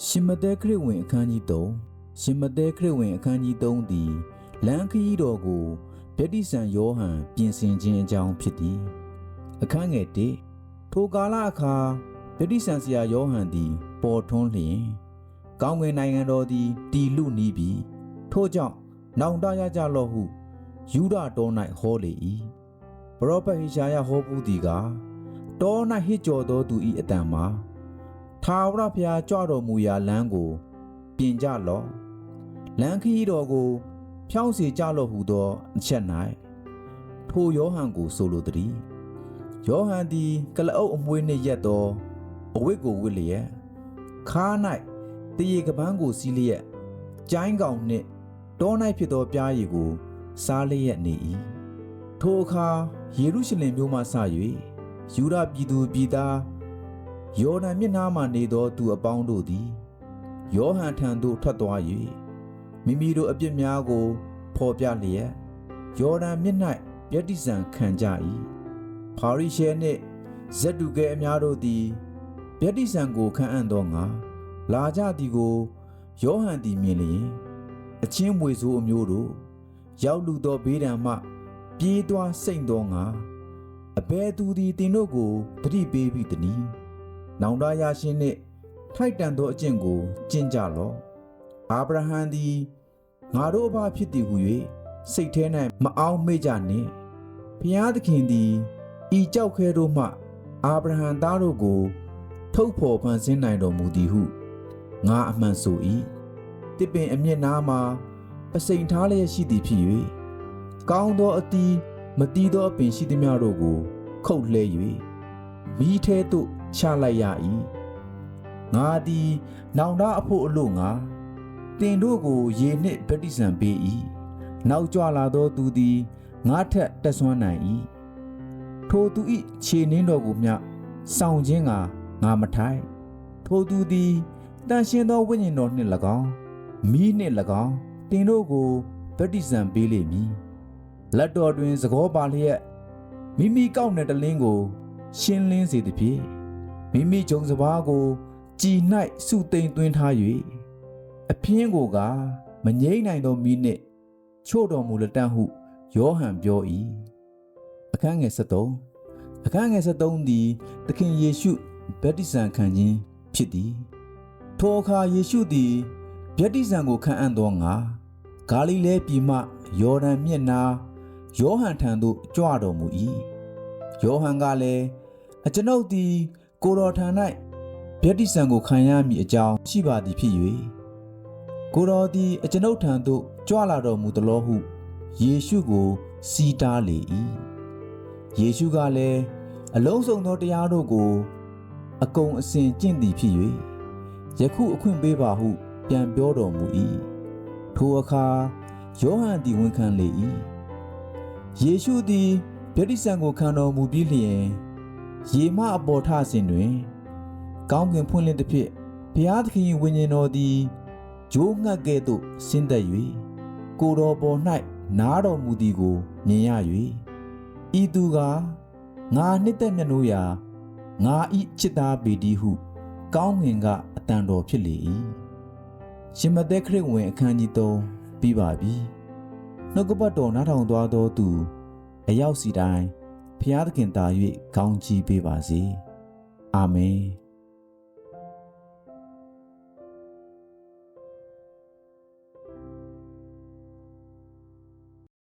ရှင်မတဲခရစ်ဝင်အခန်းကြီး3ရှင်မတဲခရစ်ဝင်အခန်းကြီး3သည်လမ်းခရီးတော်ကိုဗြတ္တိဆန်ယောဟန်ပြင်ဆင်ခြင်းအကြောင်းဖြစ်သည် အခန်းငယ်1ထိုကာလအခါဗြတ္တိဆန်ဆရာယောဟန်သည် ပေါ်ထွန်းလျင်ကောင်းကင်နိုင်ငံတော်သည်တည်လူနီးပြီးထို့ကြောင့်နောင်တရကြလော့ဟုယူဒတော်၌ဟောလေ၏ပရောဖက်ဟိရှာယဟောပူးသည်ကတော၌ဟစ်ကြော်သောသူ၏အတန်မှာ ထာဝရဘုရားကြွတော်မူရာလမ်းကို ပြင်ကြလော့လမ်းခရီးတော်ကို ဖြောင်းစေကြလော့ဟူသောအချက်၌ထိုယောဟန်ကိုဆိုလိုသည်ယောဟန်သည်ကလအုပ်အမွေးနှင့်ရက်သောအဝတ်ကိုဝတ်လျက်ခါ၌တရေကပန်းကိုစီးလျက်ကျိုင်းကောင်နှင့်တော၌ဖြစ်သောပြားရည်ကို စားလျက်နေ၏ထိုအခါယေရုရှလင်မြို့မှစ၍ယူဒပြည်သူပြည်သား ယော်ဒန်မြစ်နားမှနေသောသူအပေါင်းတို့သည်ယောဟန်ထံသို့ထွက်သွား၍မိမိတို့အပြစ်များကိုဖော်ပြလျက်ယော်ဒန်မြစ်၌ယတ္တိဇံခံကြ၏ဖာရိရှဲနှင့်ဇက်တုကဲအများတို့သည်ယတ္တိဇံကိုခံအံ့သောငါလာကြသည်ကိုယောဟန်သည်မြင်လျင်အချင်းမွေဆိုးအမျိုးတို့ရောက်လူသောဘေးဒဏ်မှပြေးသွားစိမ့်သောငါအဘဲသူသည်တင်တို့ကိုတတိပေးပြီးတည်း နောင်တရရှင်နှင့်ထိုက်တန်သောအကျင့်ကိုကျင့်ကြလော့အာဗြဟံသည်ငါတို့အဘဖြစ်သည်ဟု၍စိတ်ထဲ၌မအောင်မေ့ကြနှင့်ဖျားသခင်သည်ဤကြောက်ခဲတို့မှအာဗြဟံသားတို့ကို ထုတ်ဖော်ဖန်ဆင်းနိုင်တော်မူသည်ဟုငါအမှန်ဆို၏တစ်ပင်အမျက်နားမှာပစိန်ထားလျက်ရှိသည်ဖြစ်၍ကောင်းသောအတီးမတီးသောအပင်ရှိသည်များတို့ကို ခုတ်လှဲ၍မိထဲသို့ ချလိုက်ရ၏ငါသည်နောင်တအဖို့အလို့ငါတင်တို့ကိုရေနှင့်ဗတ္တိဇံပေး၏နောက်ကြွလာသောသူသည်ငါထက်တက်ဆွမ်းနိုင်၏ထိုသူ၏ခြေနှင်းတော်ကိုမျှစောင့်ခြင်းကငါမထိုက်ထိုသူသည်တန်ရှင်းသောဝိညာဉ်တော်နှင့်၎င်းမိနှင့်၎င်းတင်တို့ကိုဗတ္တိဇံပေးလိမ့်မည်လက်တော်တွင်သကောပါလျက်မိမိကောက်တဲ့တလင်းကို ရှင်းလင်းစေသည်ဖြင့် မိမိဂျုံစဘာကိုကြည်၌စုသိမ့်သွင်းထား၍အဖျင်းကိုကမငိမ့်နိုင်သောမိနှင့်ချို့တော်မူလက်တန့်ဟုယောဟန်ပြော၏အခန်းငယ်73အခန်းငယ်73သည်သခင်ယေရှုဗတ္တိဇံခံခြင်းဖြစ်သည်ထိုအခါယေရှုသည်ဗတ္တိဇံကိုခံအံ့သောငါဂါလိလဲပြည်မှယော်ဒန်မြစ်နာယောဟန်ထံသို့ကြွတော်မူ၏ယောဟန်ကလည်းအကျွန်ုပ်သည် ကိုတော်ထံ၌ဗျတ္တိဆံကိုခံရမည်အကြောင်းရှိပါသည်ဖြစ်၍ကိုတော်သည်အကျွန်ုပ်ထံသို့ကြွလာတော်မူသလိုဟုယေရှုကိုစီးတားလေ၏ယေရှုကလည်းအလုံးစုံသောတရားတို့ကို အကုန်အစင်ကျင့်သည်ဖြစ်၍ယခုအခွင့်ပေးပါဟု ပြန်ပြောတော်မူ၏ထိုအခါယောဟန်သည်ဝန်ခံလေ၏ယေရှုသည်ဗျတ္တိဆံကိုခံတော်မူပြီးလျင် ရေမအပေါ်ထစဉ်တွင်ကောင်းကင်ဖွင့်လင်းသဖြင့်ဘုရားသခင်၏ဝိညာဉ်တော်သည်ဂျိုးငှက်ကဲ့သို့ဆင်းသက်၍ကိုယ်တော်ပေါ်၌နားတော်မူသည်ကိုမြင်ရ၍ဤသူကငါနှစ်သက်မြတ်လို့ရာငါဤချစ်သားပေသည်ဟု ကောင်းငင်ကအတန်တော်ဖြစ်လေ၏ရှင်မသက်ခရစ်ဝင်အခန်းကြီး3ပြီးပါပြီနှုတ်ကပတ်တော်နားထောင်သွားသောသူအရောက်စီတိုင်း ဖျားသခင်သာ၍ကောင်းချီးပေးပါစေအာမင်